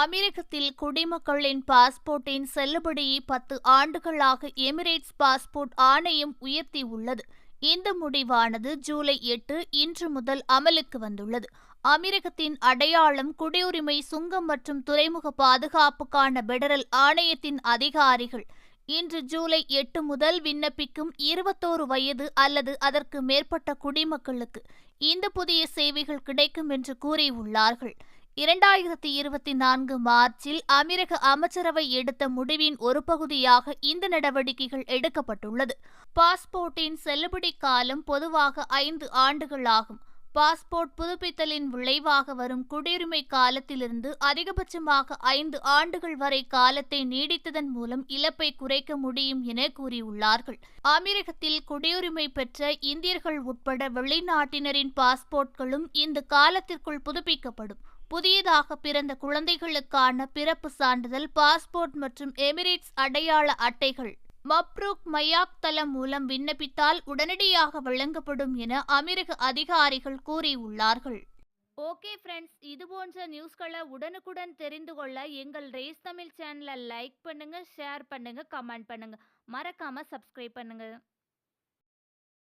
அமெரிக்கத்தில் குடிமக்களின் பாஸ்போர்ட்டின் செல்லுபடியை பத்து ஆண்டுகளாக எமிரேட்ஸ் பாஸ்போர்ட் ஆணையம் உயர்த்தியுள்ளது. இந்த முடிவானது ஜூலை எட்டு இன்று முதல் அமலுக்கு வந்துள்ளது. அமெரிக்கத்தின் அடையாளம் குடியுரிமை சுங்கம் மற்றும் துறைமுக பாதுகாப்புக்கான பெடரல் ஆணையத்தின் அதிகாரிகள். இன்று ஜூலை எட்டு முதல் விண்ணப்பிக்கும் இருபத்தோரு வயது அல்லது அதற்கு மேற்பட்ட குடிமக்களுக்கு இந்த புதிய சேவைகள் கிடைக்கும் என்று கூறியுள்ளார்கள். இரண்டாயிரத்தி இருபத்தி நான்கு மார்ச்சில் அமீரக அமைச்சரவை எடுத்த முடிவின் ஒரு பகுதியாக இந்த நடவடிக்கைகள் எடுக்கப்பட்டுள்ளது. பாஸ்போர்ட்டின் செல்லுபடி காலம் பொதுவாக ஐந்து ஆண்டுகள் ஆகும். பாஸ்போர்ட் புதுப்பித்தலின் விளைவாக வரும் குடியுரிமை காலத்திலிருந்து அதிகபட்சமாக ஐந்து ஆண்டுகள் வரை காலத்தை நீடித்ததன் மூலம் இழப்பை குறைக்க முடியும் என கூறியுள்ளார்கள். அமெரிக்கத்தில் குடியுரிமை பெற்ற இந்தியர்கள் உட்பட வெளிநாட்டினரின் பாஸ்போர்ட்களும் இந்த காலத்திற்குள் புதுப்பிக்கப்படும். புதியதாக பிறந்த குழந்தைகளுக்கான பிறப்பு சான்றிதழ் பாஸ்போர்ட் மற்றும் எமிரேட்ஸ் அடையாள அட்டைகள். மப்ரூக் மயாக் தளம் மூலம் விண்ணப்பித்தால் உடனடியாக வழங்கப்படும் என அமீரக அதிகாரிகள் கூறியுள்ளார்கள். ஓகே ஃப்ரெண்ட்ஸ் இது போன்ற நியூஸ்களை உடனுக்குடன் தெரிந்து கொள்ள எங்கள் ரேஸ் தமிழ் சேனலை லைக் பண்ணுங்க ஷேர் பண்ணுங்க கமெண்ட் பண்ணுங்க. மறக்காம சப்ஸ்கிரைப் பண்ணுங்க.